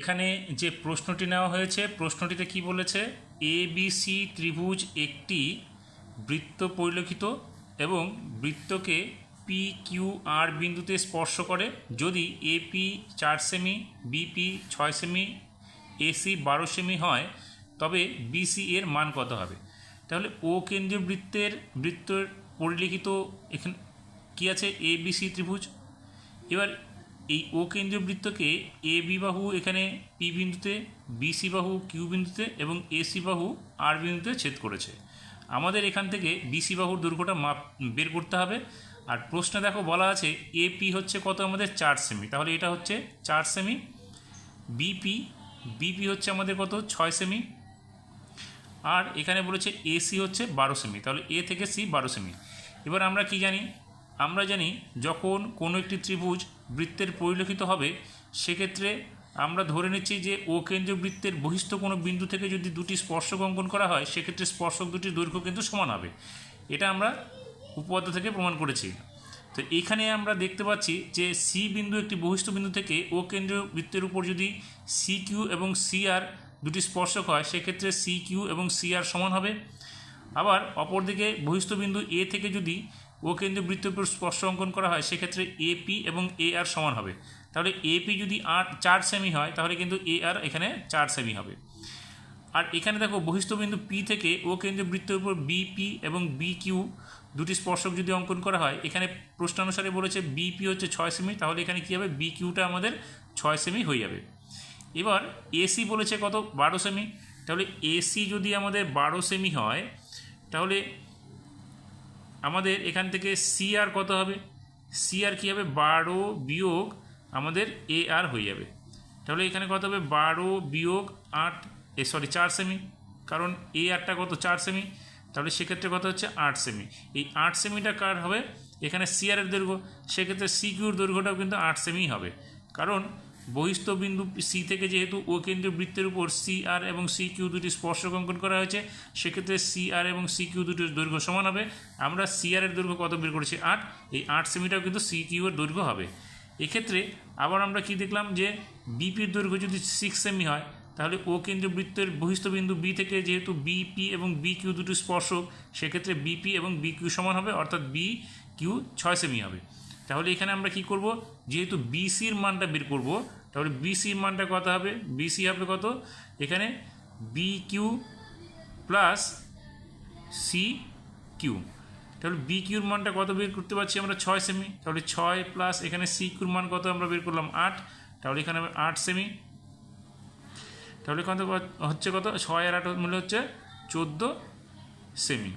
এখানে যে প্রশ্নটি নেওয়া হয়েছে, প্রশ্নটিতে কি বলেছে? এ বি সি ত্রিভুজ একটি বৃত্ত পরিলক্ষিত এবং বৃত্তকে পি কিউ আর বিন্দুতে স্পর্শ করে। যদি এপি চার সেমি বিপি ছয় সেমি এসি বারো সেমি হয়, তবে বিসি এর মান কত হবে? তাহলে ও কেন্দ্রীয় বৃত্তের বৃত্তের পরিলিখিত এখানে, কী আছে? এ বি সি ত্রিভুজ। এবার এই ও কেন্দ্রীয় বৃত্তকে এ বি বাহু এখানে পি বিন্দুতে বিসি বাহু কিউ বিন্দুতে এবং এসি বাহু আর বিন্দুতে ছেদ করেছে। আমাদের এখান থেকে বিসি বাহুর দৈর্ঘ্যটা মাপ, বের করতে হবে। আর প্রশ্নে দেখো বলা আছে এপি হচ্ছে কত আমাদের? চার সেমি তাহলে এটা হচ্ছে চার সেমি বিপি বিপি হচ্ছে আমাদের কত? ছয় সেমি আর এখানে বলেছে এসি হচ্ছে বারো সেমি তাহলে এ থেকে সি বারো সেমি এবার আমরা কি জানি? আমরা জানি যখন কোনো একটি ত্রিভুজ বৃত্তের পরিলক্ষিত হবে, সেক্ষেত্রে আমরা ধরে নিচ্ছি যে ও কেন্দ্রীয় বৃত্তের বহিস্থ কোনো বিন্দু থেকে যদি দুটি স্পর্শক অঙ্কন করা হয়, সেক্ষেত্রে স্পর্শক দুটির দৈর্ঘ্য কিন্তু সমান হবে। এটা আমরা উপপাদ্য থেকে প্রমাণ করেছি। তো এখানে আমরা দেখতে পাচ্ছি যে সি বিন্দু একটি বহিস্থ বিন্দু থেকে ও কেন্দ্রীয় বৃত্তের উপর যদি সি কিউ এবং সি আর দুটি স্পর্শক হয়, সেক্ষেত্রে সি কিউ এবং সি আর সমান হবে। আবার অপরদিকে বহিস্থ বিন্দু এ থেকে যদি ও কেন্দ্রীয় বৃত্তের উপর স্পর্শ অঙ্কন করা হয়, সেক্ষেত্রে এপি এবং এ আর সমান হবে। তাহলে এপি যদি আট, চার সেমি হয়, তাহলে কিন্তু এ আর এখানে চার সেমি হবে। আর এখানে দেখো বহিস্থ বিন্দু পি থেকে ও কেন্দ্রীয় বৃত্তের উপর বিপি এবং বি কিউ দুটি স্পর্শক যদি অঙ্কন করা হয়, এখানে প্রশ্ন অনুসারে বলেছে বিপি হচ্ছে ছয় সেমি তাহলে এখানে কী হবে? বি কিউটা আমাদের ছয় সেমি হয়ে যাবে। এবার এসি বলেছে কত? বারো সেমি তাহলে এসি যদি আমাদের বারো সেমি হয় তাহলে আমাদের এখান থেকে সি আর কত হবে? সি আর কী হবে? বারো বিয়োগ আমাদের এ আর হয়ে যাবে। তাহলে এখানে কত হবে? বারো বিয়োগ আট, এ সরি চার সেমি কারণ এ আরটা কত? চার সেমি তাহলে সেক্ষেত্রে কত হচ্ছে? আট সেমি এই আট সেমিটা কার হবে? এখানে সি আর এর দৈর্ঘ্য। সেক্ষেত্রে সি কিউর দৈর্ঘ্যটাও কিন্তু আট সেমি হবে। কারণ বহিস্থ বিন্দু সি থেকে যেহেতু ও কেন্দ্রীয় বৃত্তের উপর সি আর এবং সি কিউ দুটি স্পর্শক অঙ্কন করা হয়েছে, সেক্ষেত্রে সি আর এবং সি কিউ দুটির দৈর্ঘ্য সমান হবে। আমরা সি আর এর দৈর্ঘ্য কত বের করেছি? আট। এই আট সেমিটাও কিন্তু সি কিউ এর দৈর্ঘ্য হবে। এক্ষেত্রে আবার আমরা কি দেখলাম যে বিপির দৈর্ঘ্য যদি সিক্স সেমি হয়, তাহলে ও কেন্দ্রীয় বৃত্তের বহিস্থ বিন্দু বি থেকে যেহেতু বিপি এবং বি কিউ দুটি স্পর্শক, সেক্ষেত্রে বিপি এবং বি কিউ সমান হবে, অর্থাৎ বি কিউ ছয় সেমি হবে। তাহলে এখানে আমরা কি করব? যেহেতু বিসির মানটা বের করব, তাহলে বিসির মানটা কত হবে? বিসি হবে কত? এখানে B Q plus C Q তাহলে বি কিউর মানটা কত বের করতে পারছি আমরা? ছয় সেমি তাহলে ছয় প্লাস এখানে সি কিউর মান কত আমরা বের করলাম? আট। তাহলে এখানে আট সেমি তাহলে কত হচ্ছে কত? ছয় আর আট মূল্য হচ্ছে চোদ্দ সেমি